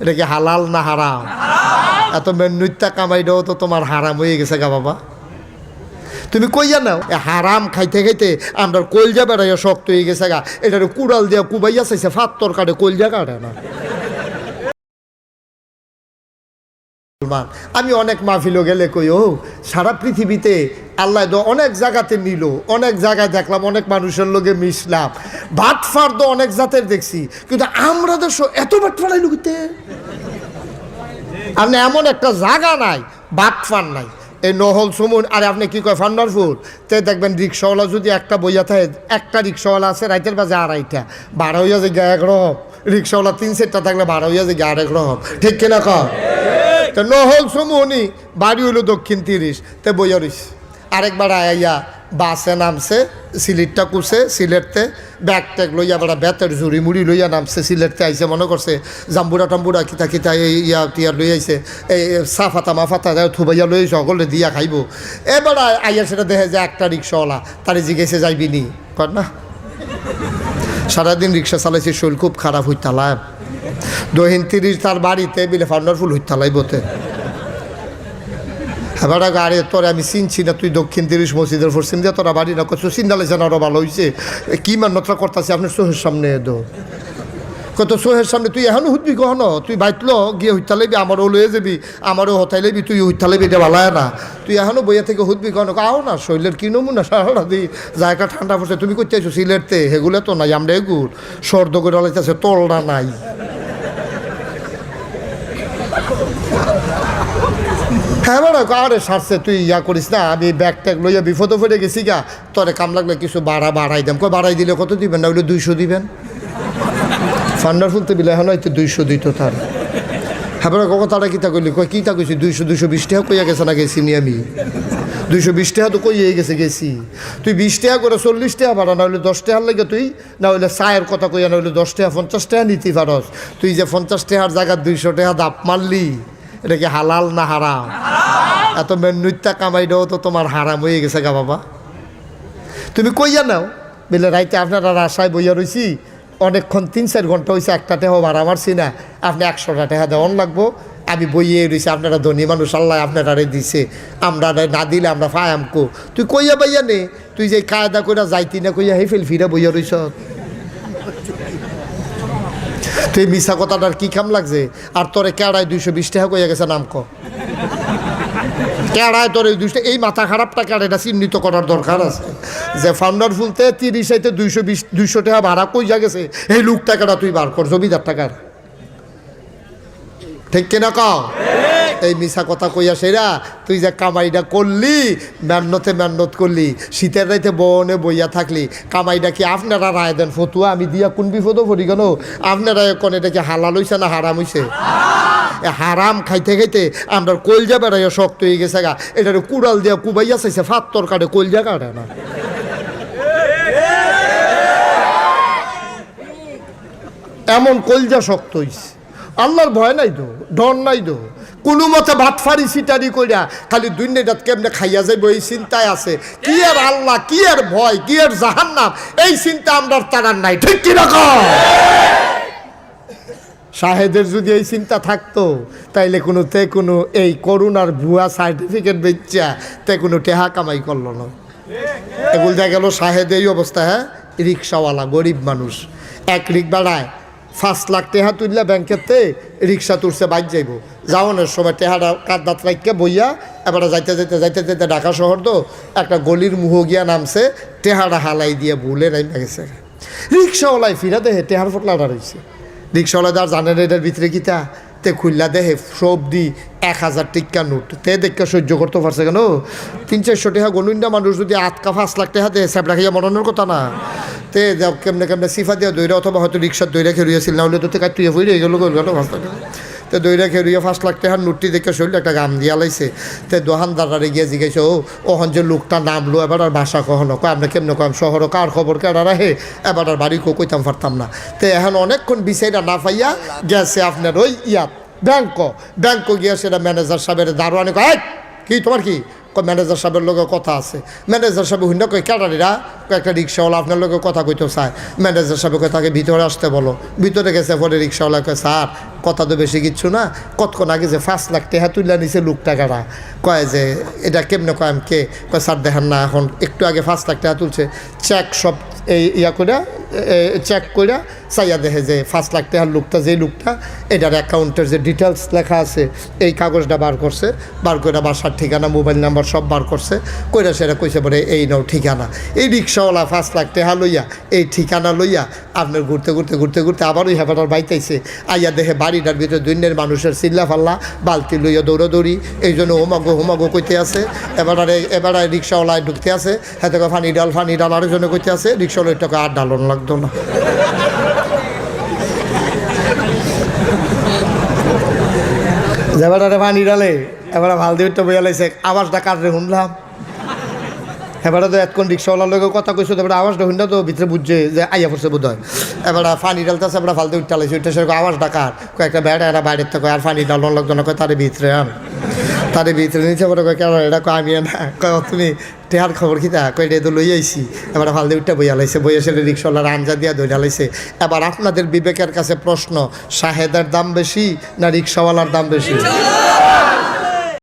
এটা কি হালাল না হারাম? এত কামাই কামাইটাও তো তোমার হারাম হয়ে গেছে গা বাবা। তুমি কইয়া নাও হারাম খাইতে খাইতে আমরা কলজা বেড়াইয়া শক্ত হয়ে গেছে গা। এটার কুড়াল দিয়া কুবাইয়া চাইছে ফাত্তর কাটে কলজা কাটে না। মুসলমান। আমি অনেক মাহফিলও গেলে কই ও সারা পৃথিবীতে আল্লাহ তো অনেক জায়গাতে নিল, অনেক জায়গায় দেখলাম, অনেক মানুষের লোকে মিশলাম। বাটফার তো অনেক জাতের দেখছি, কিন্তু আমরা দেশ এত বাটফারাই লুকিতে আপনি এমন একটা জায়গা নাই ভাত বাটফার নাই। এই নহল সুমুন, আর আপনি কি কয় ফান্ডারফুল তে দেখবেন রিক্সাওয়ালা যদি একটা বইয়া থাকে, একটা রিক্সাওয়ালা আছে রাইতের বাজে আড়াইটা বারো হইয়া যে এক রকম। রিক্সাওয়ালা তিন সেটটা থাকলে বারো হইয়া যে আরেক রকম। ঠিক কিনা কম তো নহল সমুনি, বাড়ি হইল দক্ষিণ তিরিশ, তে বইয়া রইস। আরেকবার আইয়া বাসে নামছে, সিলেটটা কুরছে সিলেটতে ব্যাগ ট্যাগ লইয়া বেড়া বেতের ঝুড়ি মুড়ি লইয়া নামছে, সিলেটতে আইসে মনে করছে জাম্বুরা টাম্বুরা কিতা কিতা এই ইয়া টিয়া লই আইছে, এই সাফাতা মাফাতা থুবাইয়া লই সকলে দিয়া খাইব। এবার আইয়া সেটা দেখে যে একটা রিক্সাওয়ালা, তারে জিজ্ঞেসে যাইবি নি? কর না। সারাদিন রিক্সা চালাইছে, শরীর খুব খারাপ হইতালাম দহিন তিরিশ তার বাড়িতে বিলে ফান্ডারফুল হইতালাই বতে এবার গাড়ি তোর আমি চিনছি না, তুই দক্ষিণ তিরিশ মসজিদের পশ্চিম দিয়ে তোরা বাড়ি না কত চিন্তা লাগছে না ভালো হয়েছে কি মান্যতা করতেছে আপনার চোহের সামনে দো কত চোহের সামনে, তুই এখনও হুদবি কহন তুই বাইতলো গিয়ে হইতা লাইবি আমারও লয়ে যাবি, আমারও হতাই লাইবি তুই হইতা লাইবি এটা ভালায় না। তুই এখনও বইয়া থেকে হুদবি কহন আও না শৈলের কি নমুনা সারাটা দি, জায়গা ঠান্ডা পড়ছে, তুমি করতে আছো সিলেটতে হেগুলো তো নাই, আমরা এগুল। সর্দ করে তোলটা নাই। হ্যাঁ বড় আরে সারছে, তুই ইয়া করিস না, আমি ব্যাগ ট্যাগ লইয়া বিপদ পড়ে গেছি গা। তোরে কাম লাগলে কিছু বাড়া, বাড়াই দেন কই বাড়াই দিলে কত দিবেন? না হইলে দুইশো দিবেন। ফান্ডার ফুলতে বিলে হলো, হয়তো দুইশো দিত তার। হ্যাঁ বড় কখন তারা কিতা কইলি? কই, কিতা কইছি? দুইশো দুইশো বিশ টাকা কইয়া গেছে না গেছি নি আমি? দুইশো বিশ টাকা তো কইয়ে গেছে গেছি। তুই বিশ টাকা করে চল্লিশ টাকা ভাড়া, না হলে দশ টাকার লাগে তুই, না হলে চায়ের কথা কইয়া, না হলে দশ টাকা, পঞ্চাশ টাকা নিতে পারস তুই যে পঞ্চাশ টাকার জায়গায় দুইশো টাকা দাপ মারলি, এটা কি হালাল না হারাম? এত মেন্নুত্যা কামাইটাও তো তোমার হারাম হয়ে গেছে গা বাবা। তুমি কইয়া নাও, বলে রাইতে আপনারা আশায় বইয়া রইছি, অনেকক্ষণ তিন চার ঘণ্টা হয়েছে একটা টেহা ভাড়া মারছি না, আপনি একশোটা টেহা দেওয়ান লাগবো। আমি বইয়ে রইছি, আপনারা ধনী মানুষ, আল্লাহ আপনারা দিছে। আমরা না দিলে আমরা ফায়ামকো তুই কইয়া বাইয়া নে, তুই যে কায়দা কইরা যাইতি না কইয়া হেফেল ফিরা বইয়া রইছ। তুই মিশা কথাটার কি কাম লাগছে? আর তোরে কেড়ায় দুইশো বিশ টাকা কইয়া গেছে নাম ক। কেড়ায় তোর এই দুইশো এই মাথা খারাপটা কেড়াটা চিহ্নিত করার দরকার আছে। যে ফাউন্ডার ফুলতে তিরিশ আইতে দুইশো বিশ, দুইশো টাকা ভাড়া কইয়া গেছে, এই লুক টাকাটা তুই বার কর জমিদার টাকার ঠিক কিনা কও? এই মিশা কথা কইয়া সেরা, তুই যে কামাইটা করলি, মেহনতে মেহনত করলি, শীতের রাইতে বনে বইয়া থাকলি, কামাইটা কি আপনারা রায় দেন ফতুয়া? আমি দিয়া কোন বিপদও পড়ি কেন? আপনারা কোন এটা কি হালাল হইছে না হারাম হইছে? হারাম খাইতে খাইতে আমরা কলজা বেড়াইয়া শক্ত হয়ে গেছে গা। এটার কুড়াল দিয়া কুবাইয়া চাইছে ফাত্তর কাটে কলজা কাটে না। এমন কলজা শক্ত হইছে। আল্লাহর ভয় নাই তো ডর নাই তো। কোনো মতে ভাত ফারি সিটারি কইরা খালি দুনিয়াটাত কেমনে খাইয়া যাইব এই চিন্তায় আছে। কি আর আল্লাহ কি আর ভয় কি আর জাহান্নাম এই চিন্তা আমরা তারার নাই। ঠিক কীরকম শাহেদের যদি এই চিন্তা থাকতো তাইলে কোনো তে কোনো এই করুণার ভুয়া সার্টিফিকেট বেচা তে কোনো টেহা কামাই করল না। এগুলো দেখা গেল শাহেদ এই অবস্থা হ্যাঁ? রিক্সাওয়ালা গরিব মানুষ। এক রিক বাড়ায় পাঁচ লাখ টেহা তুললে ব্যাংকেতে রিক্সা তুলছে, বাইক যাইব। যাওয়ানোর সময় টেহাটা কাঁদাত রাখকে বইয়া এবারে যাইতে যাইতে যাইতে যাইতে ঢাকা শহর তো একটা গলির মুহ গিয়া নামছে, টেহাটা হালাই দিয়ে ভুলে নাই গেছে। রিক্সাওয়ালাই ফিরা দেহে, টেহার ফোটলা রয়েছে রিক্সাওয়ালা যার জানেন এটার ভিতরে কিতা তে। খুললা দেহে সবদি এক হাজার টিক্কা নোট। তে দেখে সহ্য করতে পারছে কেন? তিন চারশো টাকা গনুইন্ডা মানুষ যদি আটকা পাঁচ লাখ টাকা দেয়, স্যাপড়া খাইয়া মরণের কথা না। তে যাও কেমনে কেমনে সিফা দিয়া দইরা অথবা হয়তো রিক্সার দইরা খেরিয়েছিল না হলে তো তে কাটিয়ে ফুড়ে গেল গেল পাঁচ লাখ তো দইরা খেরিয়ে পাঁচ লাখ টাকার নোটটি দেখে শরীর একটা গাম দিয়া লাইছে। তে দোকানদারারে গিয়ে জিজ্ঞাসা, ও ওহন যে লোকটা নামলো এবার আর বাসা কখনো কয় আমরা কেমনে কম শহর, কার খবর, কেডা রাহে? এবার আর বাড়ি কো, কইতাম পারতাম না। তে এখন অনেকক্ষণ বিষয়টা না পাইয়া গেছে আপনার ওই ইয়াত। ব্যাংক ব্যাংক গিয়া সেটা ম্যানেজার সাহেবের দারোয়ানে কয় "এই, কি তোমার কি? কয় ম্যানেজার সাহেবের লোকের কথা আছে। ম্যানেজার সাহেব হুন্ডা কয় কেডারিরা? একটা রিক্সাওয়ালা আপনার লোকের কথা কইতেও চায়। ম্যানেজার সাহেবকে তাকে ভিতরে আসতে বলো। ভিতরে গেছে পরে রিক্সাওয়ালাকে স্যার কথা তো বেশি কিচ্ছু না। কতক্ষণ আগে যে পাঁচ লাখ টাকা তুলে নিছে লোক টাকাটা। কয় যে এটা কেমনে কয় আমি কে? কয় স্যার দেখেন না এখন একটু আগে পাঁচ লাখ টাকা তুলছে। চেক সব এই ইয়া করে চেক করে চাইয়া দেখে যে ফার্স্ট লাখ টাকার লোকটা যে লোকটা, এটার অ্যাকাউন্টের যে ডিটেলস লেখা আছে, এই কাগজটা বার করছে, বার করে বাসার ঠিকানা মোবাইল নাম্বার সব বার করছে, কইরা সেটা কইছে পরে এই নাও ঠিকানা। এই রিক্সাওয়ালা ফার্স্ট লাখ টাকা লইয়া, এই ঠিকানা লইয়া, আপনার ঘুরতে ঘুরতে ঘুরতে ঘুরতে আবার ওই হেফাটার বাইতেছে আইয়া দেখে বাড়িটার ভিতরে দুনিয়ার মানুষের চিল্লা ফাল্লা, বালতি লইয়া দৌড়াদৌড়ি, এই জন্য হোমাগো হোমাগো কইতে আছে, এবারে এবারে রিক্সাওয়ালায় ঢুকতে আছে করে ফানি ডাল ফানি ডাল, আরেকজনে কইতে আছে, রিক্সাওয়ালার টাকা আর ডালন লাগতো না। যেবারে পানি ডালে এবারে ভালো তো বইয়া লাইছে, আওয়াজটা কাটরে শুনলাম। এবারে তো এতক্ষণ রিক্সাওয়ালার লোকের কথা কইছো তারপরে আওয়াজটা শুনটা তো ভিতরে বুঝছে যে আইয়া পড়ছে বোধ হয় এবারে পানি ডালতেছে এবার ফালতে উঠতে লাইছে উঠতে সেরকম আওয়াজটা ডাকার কয়েকটা বেড়া, এরা বাইরের থেকে আর পানি ডালন লোকজন কয়, তার ভিতরে আন। তার ভিতরে নিচে পরে কয়, কেন? এটা কয়, আমি না। কয়, তুমি টেহার খবর খিতা কই তো লই আইছি। এবার ফালদে উঠটা বইয়া লাইছে, বইয়া সেলে রিক্সাওয়ালার আঞ্জা দিয়া ধইরা লাইছে। এবার আপনাদের বিবেকের কাছে প্রশ্ন শাহেদার দাম বেশি না রিক্সাওয়ালার দাম বেশি?